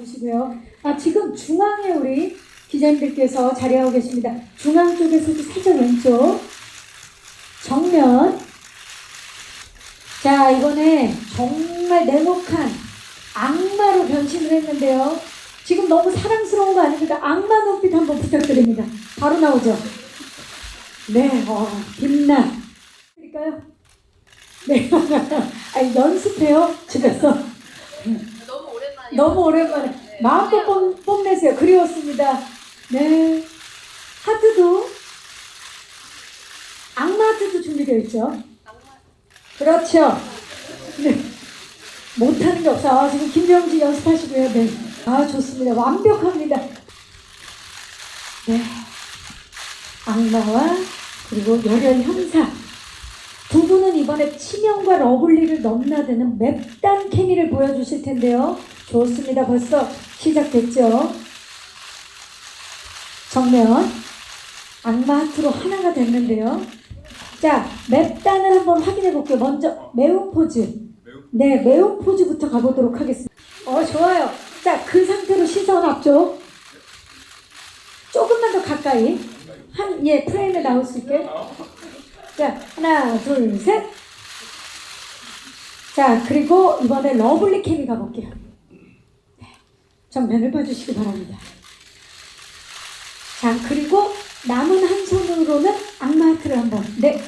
봐주시고요. 아 지금 중앙에 우리 기자님들께서 자리하고 계십니다. 중앙 쪽에서도 살짝 왼쪽 정면 자 이번에 정말 냉혹한 악마로 변신을 했는데요. 지금 너무 사랑스러운 거 아닙니까? 악마 눈빛 한번 부탁드립니다. 바로 나오죠. 네, 어, 빛나. 드릴까요? 네. 아니, 연습해요, 집에서. 너무 오랜만에. 마음껏 뽐, 뽐내세요. 그리웠습니다. 네. 하트도, 악마 하트도 준비되어 있죠. 그렇죠. 네. 못하는 게 없어. 아, 지금 김병지 연습하시고요. 네. 아, 좋습니다. 완벽합니다. 네. 악마와 그리고 열혈 형사. 두 분은 이번에 치명과 러블리를 넘나드는 맵단 케미를 보여주실 텐데요. 좋습니다. 벌써 시작됐죠. 정면 악마 하트로 하나가 됐는데요. 자, 맵단을 한번 확인해 볼게요. 먼저 매운 포즈. 네, 매운 포즈부터 가보도록 하겠습니다. 어, 좋아요. 자, 그 상태로 시선 앞쪽. 조금만 더 가까이. 한, 예, 프레임에 나올 수 있게. 자, 하나, 둘, 셋. 자, 그리고 이번에 러블리 캠이 가볼게요. 네, 정면을 봐주시기 바랍니다. 자, 그리고 남은 한 손으로는 악마 하트를 한번. 네.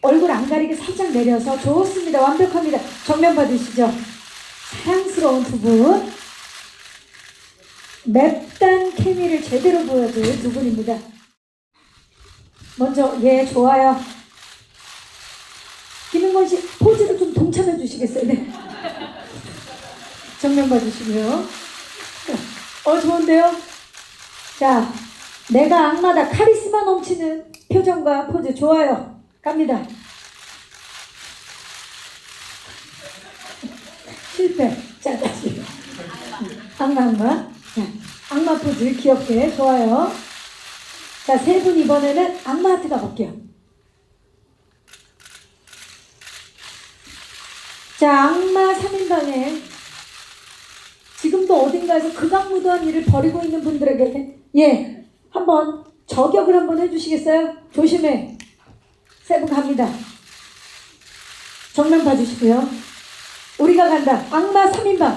얼굴 안 가리게 살짝 내려서 좋습니다. 완벽합니다. 정면 봐주시죠. 사랑스러운 두 분. 맵단 케미를 제대로 보여줄 두 분입니다. 먼저, 예, 좋아요. 김은건 씨, 포즈를 좀 동참해 주시겠어요? 네. 정면 봐주시고요. 어, 좋은데요? 자, 내가 악마다 카리스마 넘치는 표정과 포즈 좋아요. 갑니다. 실패. 자, 다시. 악마, 악마. 자, 악마 포즈 귀엽게. 좋아요. 자, 세 분 이번에는 악마 하트 가볼게요. 자, 악마 3인방에 지금도 어딘가에서 극악무도한 일을 벌이고 있는 분들에게 예, 한번 저격을 한번 해주시겠어요? 조심해. 세분 갑니다. 정면 봐주시고요. 우리가 간다. 악마 3인방.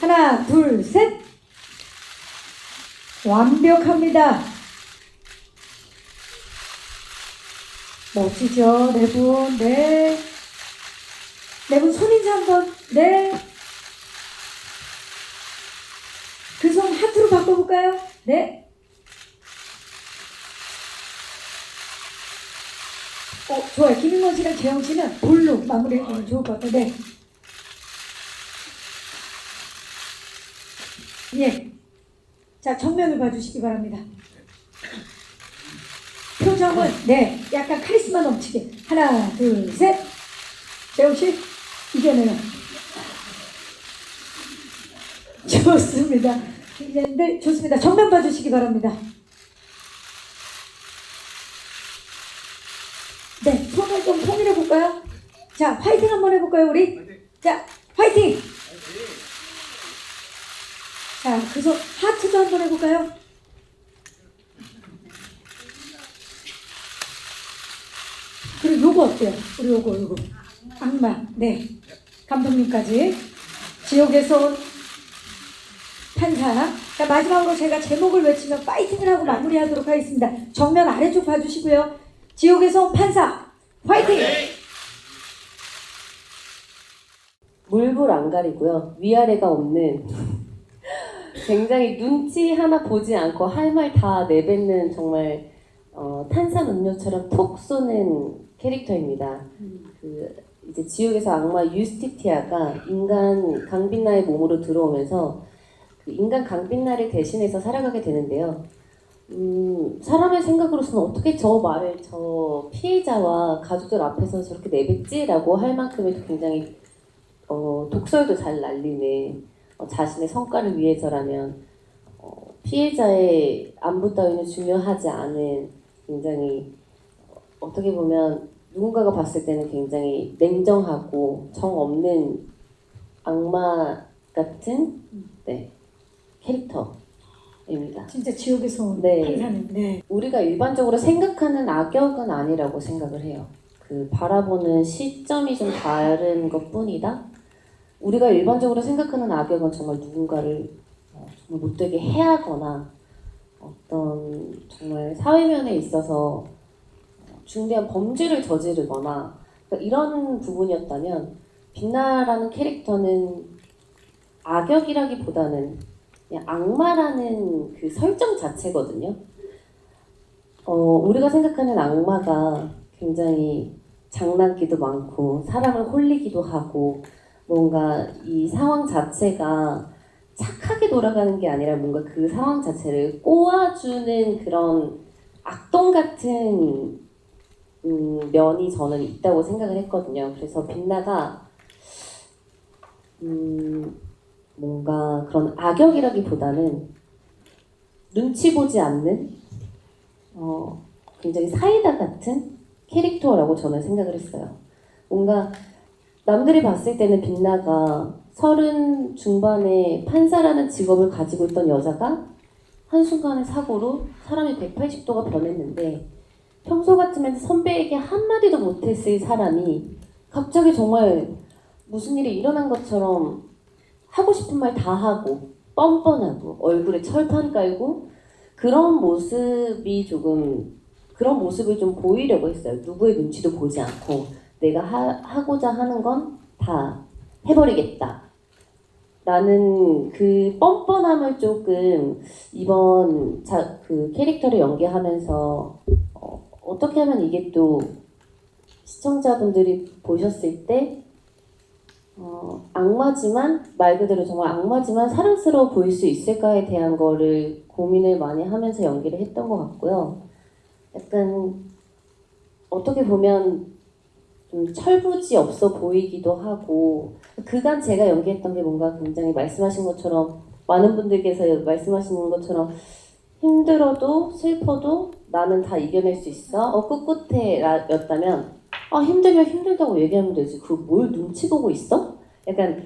하나, 둘, 셋. 완벽합니다. 멋지죠? 네 분. 네. 네분 손인사 한번. 네. 그 손 하트로 바꿔 볼까요? 네. 어, 좋아요. 김인권 씨랑 재영 씨는 볼로 마무리해주면 좋을 것 같아요. 네. 예. 자, 정면을 봐주시기 바랍니다. 표정은, 네, 약간 카리스마 넘치게. 하나, 둘, 셋. 재영 씨, 이겨내요. 좋습니다. 네, 좋습니다. 정면 봐주시기 바랍니다. 네, 손을 좀 통일해 볼까요? 자, 화이팅 한번 해볼까요, 우리? 자, 화이팅! 자, 그손 하트도 한번 해볼까요? 그리고 요거 어때요? 우리 요거, 요거. 악마. 네. 감독님까지. 지옥에서 온 판사. 자, 마지막으로 제가 제목을 외치면 파이팅을 하고 마무리하도록 하겠습니다. 정면 아래쪽 봐주시고요. 지옥에서 온 판사. 화이팅! 물불 안 가리고요. 위아래가 없는 굉장히 눈치 하나 보지 않고 할 말 다 내뱉는 정말 어, 탄산 음료처럼 톡 쏘는 캐릭터입니다. 그 이제 지옥에서 악마 유스티티아가 인간 강빛나의 몸으로 들어오면서 그 인간 강빛나를 대신해서 살아가게 되는데요. 음, 사람의 생각으로서는 어떻게 저 말을 저 피해자와 가족들 앞에서 저렇게 내뱉지라고 할 만큼의 굉장히 어, 독설도 잘 날리는 어, 자신의 성과를 위해서라면 어, 피해자의 안부 따위는 중요하지 않은 굉장히 어, 어떻게 보면 누군가가 봤을 때는 굉장히 냉정하고 정 없는 악마 같은? 네 캐릭터입니다. 진짜 지옥에서 온 네. 판사는. 네. 우리가 일반적으로 생각하는 악역은 아니라고 생각을 해요. 그 바라보는 시점이 좀 다른 것 뿐이다. 우리가 일반적으로 생각하는 악역은 정말 누군가를 어, 정말 못되게 해하거나 어떤 정말 사회면에 있어서 중대한 범죄를 저지르거나 그러니까 이런 부분이었다면 빛나라는 캐릭터는 악역이라기보다는 악마라는 그 설정 자체거든요. 어, 우리가 생각하는 악마가 굉장히 장난기도 많고 사람을 홀리기도 하고 뭔가 이 상황 자체가 착하게 돌아가는 게 아니라 뭔가 그 상황 자체를 꼬아주는 그런 악동 같은 음, 면이 저는 있다고 생각을 했거든요. 그래서 빛나가 음, 뭔가 그런 악역이라기보다는 눈치 보지 않는 어, 굉장히 사이다 같은 캐릭터라고 저는 생각을 했어요. 뭔가 남들이 봤을 때는 빛나가 서른 중반에 판사라는 직업을 가지고 있던 여자가 한순간의 사고로 사람이 180도가 변했는데 평소 같으면 선배에게 한마디도 못했을 사람이 갑자기 정말 무슨 일이 일어난 것처럼 하고 싶은 말 다 하고 뻔뻔하고 얼굴에 철판 깔고 그런 모습이 조금 그런 모습을 좀 보이려고 했어요. 누구의 눈치도 보지 않고 내가 하, 하고자 하는 건 다 해버리겠다. 라는 그 뻔뻔함을 조금 이번 자, 그 캐릭터를 연기하면서 어, 어떻게 하면 이게 또 시청자분들이 보셨을 때 어, 악마지만 말 그대로 정말 악마지만 사랑스러워 보일 수 있을까에 대한 거를 고민을 많이 하면서 연기를 했던 것 같고요. 약간 어떻게 보면 좀 철부지 없어 보이기도 하고 그간 제가 연기했던 게 뭔가 굉장히 말씀하신 것처럼 많은 분들께서 말씀하시는 것처럼 힘들어도 슬퍼도 나는 다 이겨낼 수 있어 어 꿋꿋해 라- 였다면 아 힘들면 힘들다고 얘기하면 되지 그걸 뭘 눈치 보고 있어? 약간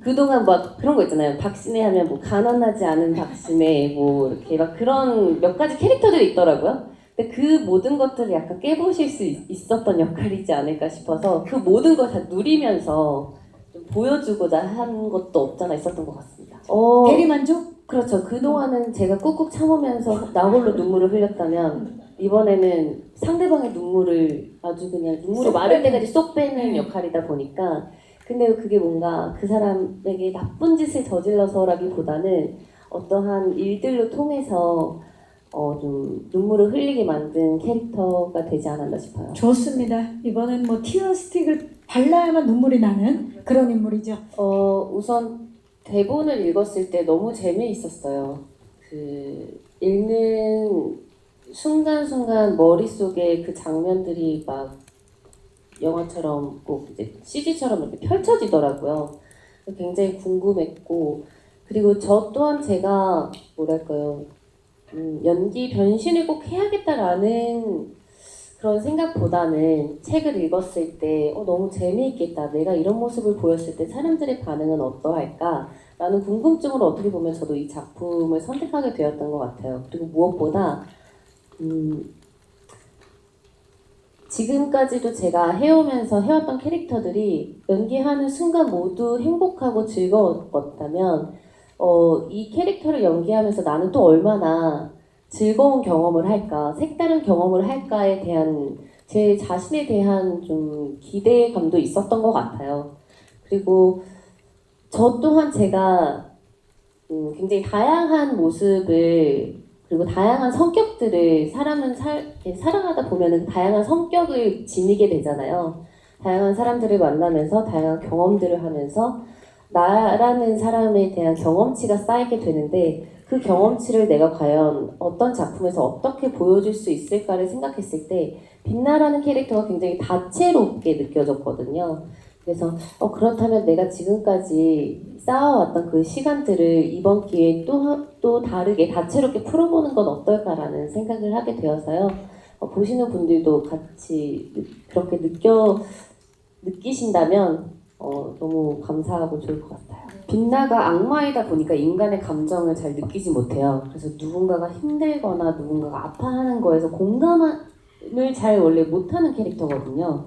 그동안 막 그런 거 있잖아요 박신혜 하면 뭐 가난하지 않은 박신혜 뭐 이렇게 막 그런 몇 가지 캐릭터들이 있더라고요 근데 그 모든 것들을 약간 깨보실 수 있- 있었던 역할이지 않을까 싶어서 그 모든 걸 다 누리면서 좀 보여주고자 한 것도 없잖아 있었던 것 같습니다. 어, 대리만족? 그렇죠. 그동안은 제가 꾹꾹 참으면서 나 홀로 눈물을 흘렸다면 이번에는 상대방의 눈물을 아주 그냥 눈물이 쏙 마를. 때까지 쏙 빼는 네. 역할이다 보니까 근데 그게 뭔가 그 사람에게 나쁜 짓을 저질러서라기보다는 어떠한 일들로 통해서 어, 좀 눈물을 흘리게 만든 캐릭터가 되지 않았나 싶어요. 좋습니다. 이번엔 뭐 티어 스틱을 발라야만 눈물이 나는 그런 인물이죠. 어, 우선 대본을 읽었을 때 너무 재미있었어요. 그 읽는 순간순간 머릿속에 그 장면들이 막 영화처럼 꼭 이제 CG처럼 이렇게 펼쳐지더라고요. 굉장히 궁금했고 그리고 저 또한 제가 뭐랄까요 음, 연기 변신을 꼭 해야겠다라는 그런 생각보다는 책을 읽었을 때 어, 너무 재미있겠다. 내가 이런 모습을 보였을 때 사람들의 반응은 어떠할까? 라는 궁금증으로 어떻게 보면 저도 이 작품을 선택하게 되었던 것 같아요. 그리고 무엇보다 음, 지금까지도 제가 해오면서 해왔던 캐릭터들이 연기하는 순간 모두 행복하고 즐거웠다면 어, 이 캐릭터를 연기하면서 나는 또 얼마나 즐거운 경험을 할까, 색다른 경험을 할까에 대한 제 자신에 대한 좀 기대감도 있었던 것 같아요. 그리고 저 또한 제가 음, 굉장히 다양한 모습을 그리고 다양한 성격들을 사람은 살, 살아가다 보면은 다양한 성격을 지니게 되잖아요. 다양한 사람들을 만나면서 다양한 경험들을 하면서 나라는 사람에 대한 경험치가 쌓이게 되는데 그 경험치를 내가 과연 어떤 작품에서 어떻게 보여줄 수 있을까를 생각했을 때 빛나라는 캐릭터가 굉장히 다채롭게 느껴졌거든요. 그래서 어, 그렇다면 내가 지금까지 쌓아왔던 그 시간들을 이번 기회에 또, 하- 또 다르게 다채롭게 풀어보는 건 어떨까라는 생각을 하게 되어서요. 어, 보시는 분들도 같이 느- 그렇게 느껴, 느끼신다면 어, 너무 감사하고 좋을 것 같아요. 빛나가 악마이다 보니까 인간의 감정을 잘 느끼지 못해요. 그래서 누군가가 힘들거나 누군가가 아파하는 거에서 공감을 잘 원래 못하는 캐릭터거든요.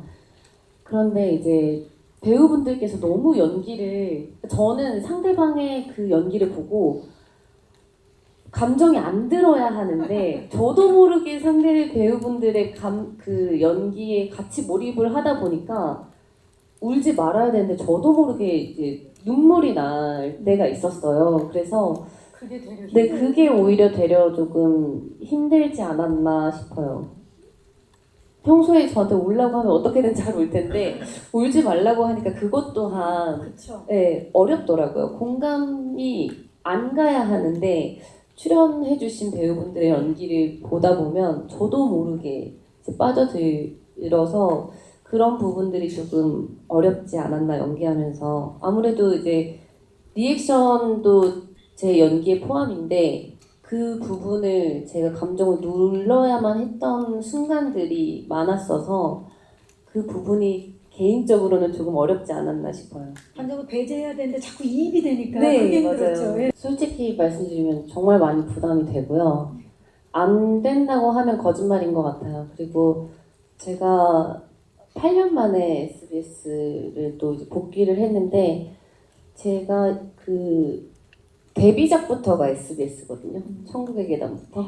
그런데 이제 배우분들께서 너무 연기를 저는 상대방의 그 연기를 보고 감정이 안 들어야 하는데 저도 모르게 상대 배우분들의 감 그 연기에 같이 몰입을 하다 보니까 울지 말아야 되는데 저도 모르게 이제 눈물이 날 때가 있었어요. 그래서 그게 되려. 네 그게 오히려 되려 조금 힘들지 않았나 싶어요. 평소에 저한테 울라고 하면 어떻게든 잘 울 텐데 울지 말라고 하니까 그것 또한 그렇죠. 네, 어렵더라고요. 공감이 안 가야 하는데 출연해주신 배우분들의 연기를 보다 보면 저도 모르게 빠져들어서 그런 부분들이 조금 어렵지 않았나 연기하면서 아무래도 이제 리액션도 제 연기에 포함인데 그 부분을 제가 감정을 눌러야만 했던 순간들이 많았어서 그 부분이 개인적으로는 조금 어렵지 않았나 싶어요. 감정을 배제해야 되는데 자꾸 이입이 되니까 네, 그게. 힘들었죠. 예. 솔직히 말씀드리면 정말 많이 부담이 되고요. 안 된다고 하면 거짓말인 것 같아요. 그리고 제가 8년 만에 SBS를 또 이제 복귀를 했는데 제가 그 데뷔작부터가 SBS거든요. 천국의 계단부터.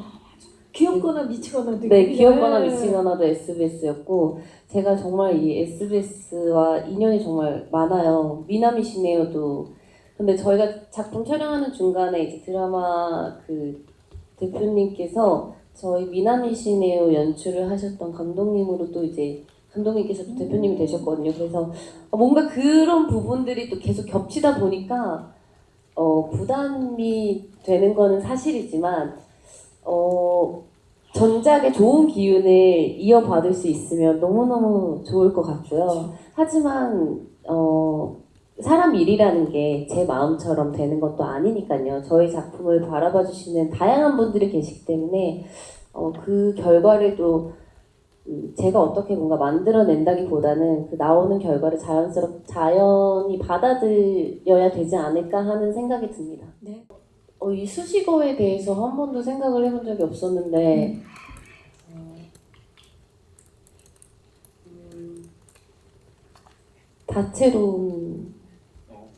귀엽거나 미치거나도 네, 있고. 귀엽거나 예. 미치거나도 SBS였고 제가 정말 이 SBS와 인연이 정말 많아요. 미남이시네요도 근데 저희가 작품 촬영하는 중간에 이제 드라마 그 대표님께서 저희 미남이시네요 연출을 하셨던 감독님으로 또 이제 감독님께서 또 대표님이 되셨거든요. 그래서 뭔가 그런 부분들이 또 계속 겹치다 보니까 어, 부담이 되는 거는 사실이지만 어, 전작의 좋은 기운을 이어받을 수 있으면 너무너무 좋을 것 같고요. 하지만 어, 사람 일이라는 게 제 마음처럼 되는 것도 아니니까요. 저희 작품을 바라봐 주시는 다양한 분들이 계시기 때문에 어, 그 결과를 또 음, 제가 어떻게 뭔가 만들어낸다기보다는 그 나오는 결과를 자연스럽 자연히 받아들여야 되지 않을까 하는 생각이 듭니다. 네. 어, 이 수식어에 대해서 한 번도 생각을 해본 적이 없었는데 어, 음, 다채로운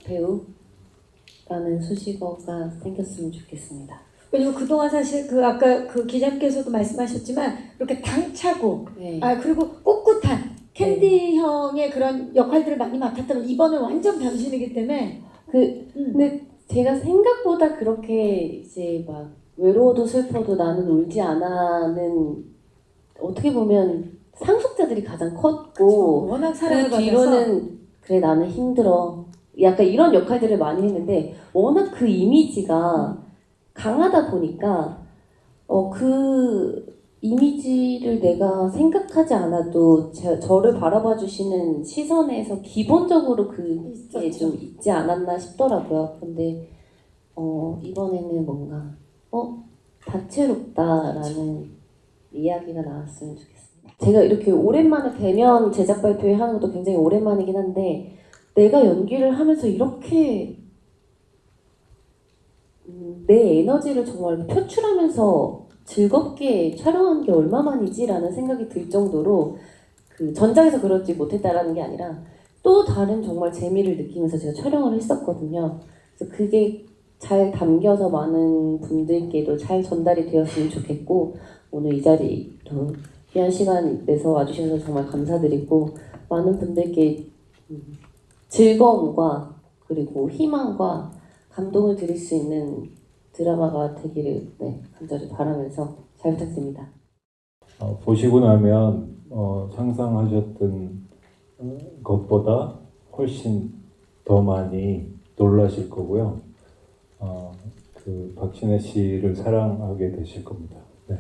배우라는 수식어가 생겼으면 좋겠습니다. 왜냐면 그동안 사실 그 아까 그 기자님께서도 말씀하셨지만 이렇게 당차고 네. 아 그리고 꿋꿋한 캔디 형의 그런 역할들을 많이 맡았다면 이번은 완전 변신이기 때문에 그 음. 근데 제가 생각보다 그렇게 이제 막 외로워도 슬퍼도 나는 울지 않아는 어떻게 보면 상속자들이 가장 컸고 워낙 사랑을 그 뒤로는 그래 나는 힘들어 약간 이런 역할들을 많이 했는데 워낙 그 이미지가 강하다 보니까 어 그 이미지를 내가 생각하지 않아도 제, 저를 바라봐 주시는 시선에서 기본적으로 그게. 좀 있지 않았나 싶더라고요. 근데 어 이번에는 뭔가 어 다채롭다라는 이야기가 나왔으면 좋겠습니다. 제가 이렇게 오랜만에 대면 제작 발표회 하는 것도 굉장히 오랜만이긴 한데 내가 연기를 하면서 이렇게 음, 내 에너지를 정말 표출하면서 즐겁게 촬영한 게 얼마만이지라는 생각이 들 정도로 그 전작에서 그렇지 못했다라는 게 아니라 또 다른 정말 재미를 느끼면서 제가 촬영을 했었거든요. 그래서 그게 잘 담겨서 많은 분들께도 잘 전달이 되었으면 좋겠고 오늘 이 자리도 귀한 시간 내서 와주셔서 정말 감사드리고 많은 분들께 음, 즐거움과 그리고 희망과 감동을 드릴 수 있는 드라마가 되기를 네, 간절히 바라면서 잘 부탁드립니다. 어, 보시고 나면 어, 상상하셨던 어, 것보다 훨씬 더 많이 놀라실 거고요. 어, 그 박신혜 씨를 사랑하게 되실 겁니다. 네.